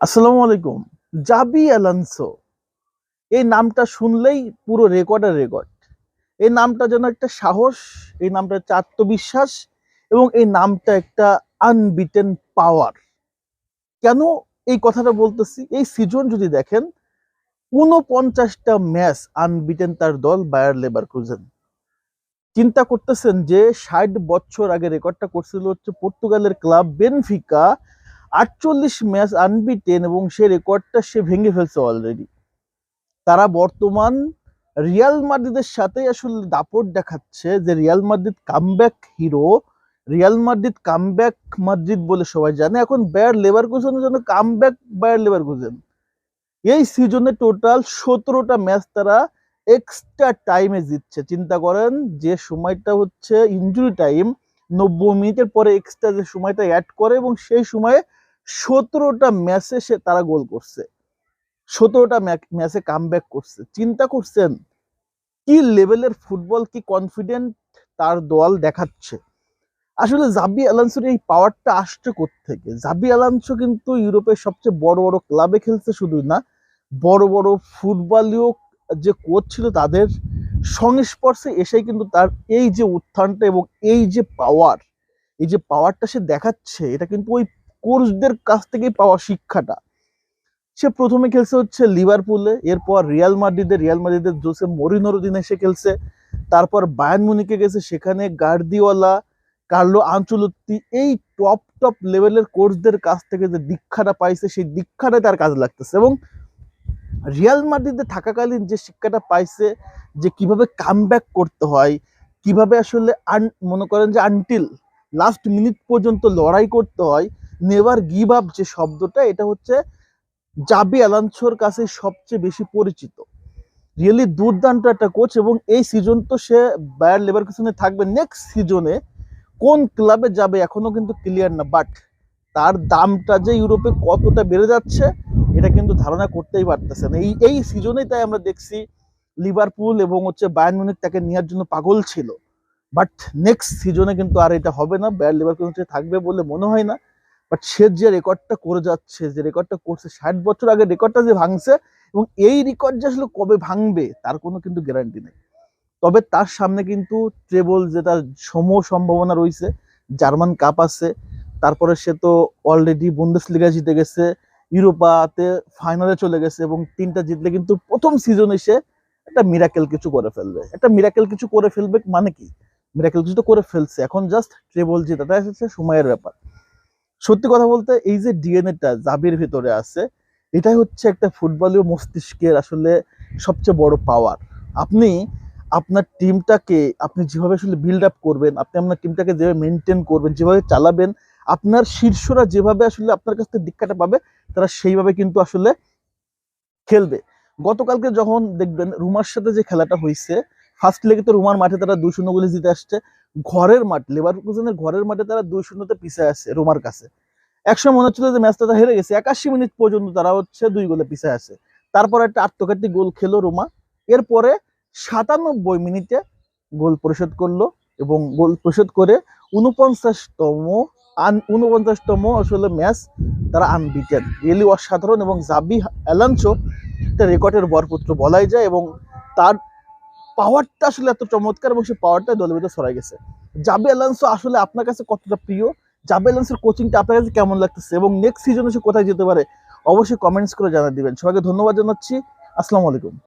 আসসালামু আলাইকুম। জাবি অ্যালানসো। এই নামটা শুনলেই পুরো রেকর্ডের রেকর্ড। এই নামটা যেন একটা সাহস, এই নামটা একটা আত্মবিশ্বাস এবং এই নামটা একটা আনবিটেন পাওয়ার কেন এই কথাটা বলতেছি? এই সিজন যদি দেখেন উনপঞ্চাশটা ম্যাচ আনবিটেন তার দল বায়ার লেবার ক্রুজেন চিন্তা করতেছেন যে ষাট বছর আগে রেকর্ডটা করছিল হচ্ছে পর্তুগালের ক্লাব বেনফিকা আটচল্লিশ ম্যাচ আনবিটেন এবং সে রেকর্ডটা সে ভেঙে ফেলছে অলরেডি তারা বর্তমান রিয়াল মাদ্রিদের সাথে আসলে দাপট দেখাচ্ছে যে Real Madrid comeback hero Real Madrid comeback Madrid বলে সবাই জানে। এখন ব্যায়ার লেবার কুজেনের জন্য কামব্যাক ব্যায়ার লেবার কুজেন এই সিজনে টোটাল সতেরোটা ম্যাচ তারা এক্সট্রা টাইমে জিতছে। চিন্তা করেন যে সময়টা হচ্ছে ইনজুরি টাইম নব্বই মিনিটের পরে এক্সট্রা যে সময়টা অ্যাড করে এবং সেই সময়ে সতেরোটা ম্যাচে সে তারা গোল করছে। সতেরোটা ম্যাচে কাম করছে। চিন্তা করছেন, কি লেভেলের ফুটবল কি কনফিডেন্ট তার দল দেখাচ্ছে? আসলে জাবি অ্যালান্সোর এই পাওয়ারটা আসছে থেকে জাবি অ্যালান্সো কিন্তু ইউরোপের সবচেয়ে বড় বড় ক্লাবে খেলছে শুধুই না, বড় বড় ফুটবলীয় যে কোচ ছিল তাদের সংস্পর্শে এসেই কিন্তু তার এই যে উত্থানটা এবং এই যে পাওয়ার এই যে পাওয়ারটা সে দেখাচ্ছে, এটা কিন্তু ওই কোচদের কাছ থেকেই পাওয়া শিক্ষাটা। সে প্রথমে খেলছে হচ্ছে লিভারপুলে, এরপর রিয়াল মাদ্রিদে রিয়াল মাদ্রিদের জোসে মরিনোর দিনে সে খেলছে। তারপর বায়ান মুনিকে গেছে, সেখানে গার্দিওয়ালা কার্লো আঞ্চলত্তি, এই টপ টপ লেভেলের কোচদের কাছ থেকে যে দীক্ষাটা পাইছে, সেই দীক্ষাটাই তার কাজে লাগতেছে এবং রিয়াল মাদ্রিদে থাকাকালীন যে শিক্ষাটা পাইছে, যে কীভাবে কাম করতে হয়, কীভাবে আসলে আন, মনে করেন যে আনটিল লাস্ট মিনিট পর্যন্ত লড়াই করতে হয় নেভার গিভ আপ যে শব্দটা, এটা হচ্ছে জাবি অ্যালান্সোর কাছে সবচেয়ে বেশি পরিচিত। রিয়েলি দুর্দান্ত একটা কোচ এবং এই সিজন তো সে বায়ার লেবার পিছনে থাকবে নেক্সট সিজনে কোন ক্লাবে যাবে এখনও কিন্তু ক্লিয়ার না বাট তার দামটা যে ইউরোপে কতটা বেড়ে যাচ্ছে, এটা কিন্তু ধারণা করতেই পারতেছে না এই এই সিজনেই তাই আমরা দেখছি লিভারপুল এবং হচ্ছে বায়ান মিউনিক তাকে নেওয়ার জন্য পাগল ছিল। বাট নেক্সট সিজনে কিন্তু আর এটা হবে না। বায়ার লিভারপুল থাকবে বলে মনে হয় না। বাট সে যে রেকর্ডটা করে যাচ্ছে, যে রেকর্ডটা করছে, ষাট বছর আগে রেকর্ডটা যে ভাঙছে, এবং এই রেকর্ড যে আসলে কবে ভাঙবে, তার কোনো কিন্তু গ্যারান্টি নেই। তবে তার সামনে কিন্তু ট্রেবল যে তার সম সম্ভাবনা রয়েছে, জার্মান কাপ আছে, তারপরে সে তো অলরেডি বন্দেশ লিগা জিতে গেছে, ইউরোপাতে ফাইনালে চলে গেছে, এবং তিনটা জিতলে কিন্তু প্রথম সিজনে সে একটা মিরাকেল কিছু করে ফেলবে। একটা মিরাকেল কিছু করে ফেলবে মানে কি? মিরাকেল কিছু তো করে ফেলছে। এখন জাস্ট ট্রেবল জেতাটা এসেছে সময়ের ব্যাপার। সত্যি কথা বলতে এই যে ডিএনএটা জাবির ভিতরে আছে, এটাই হচ্ছে একটা ফুটবলীয় মস্তিষ্কের আসলে সবচেয়ে বড় পাওয়ার আপনি আপনার টিমটাকে, আপনি যেভাবে আসলে বিল্ড আপ করবেন, আপনি আপনার টিমটাকে যেভাবে মেনটেন করবেন, যেভাবে চালাবেন, আপনার শীর্ষরা যেভাবে আসলে আপনার কাছ থেকে দীক্ষাটা পাবে, তারা সেইভাবে কিন্তু আসলে খেলবে। গতকালকে যখন দেখবেন রুমার সাথে যে খেলাটা হয়েছে ফার্স্ট লেগে তো রুমার মাঠে তারা দুই শূন্য গোলে জিতে আসছে। ঘরের মাঠ লেভারকুজেনের ঘরের মাঠে তারা দুই শূন্যতে পিছিয়ে আছে রোমার কাছে। একসময় মনে হচ্ছিল যে ম্যাচটা তারা হেরে গেছে। একাশি মিনিট পর্যন্ত তারা হচ্ছে দুই গোলে পিছিয়ে আছে। তারপর একটা আত্মঘাতী গোল খেলো রোমা। এরপরে সাতানব্বই মিনিটে গোল পরিশোধ করল এবং গোল পরিশোধ করে উনপঞ্চাশতম আন উনপঞ্চাশতম আসলে ম্যাচ তারা আনবিটেন রিয়েলি অসাধারণ এবং জাবি অ্যালান্সো একটা রেকর্ডের বরপুত্র বলাই যায় এবং তার পাওয়ারটা আসলে এত চমৎকার এবং সেই পাওয়ারটা দলের ভিতরে সরাই গেছে। জাবে অ্যালান্সো আসলে আপনার কাছে কতটা প্রিয়? জাবে অ্যালান্সের কোচিংটা আপনার কাছে কেমন লাগতেছে এবং নেক্সট সিজনে সে কোথায় যেতে পারে? অবশ্যই কমেন্টস করে জানিয়ে দিবেন। সবাইকে ধন্যবাদ জানাচ্ছি। আসসালামু আলাইকুম।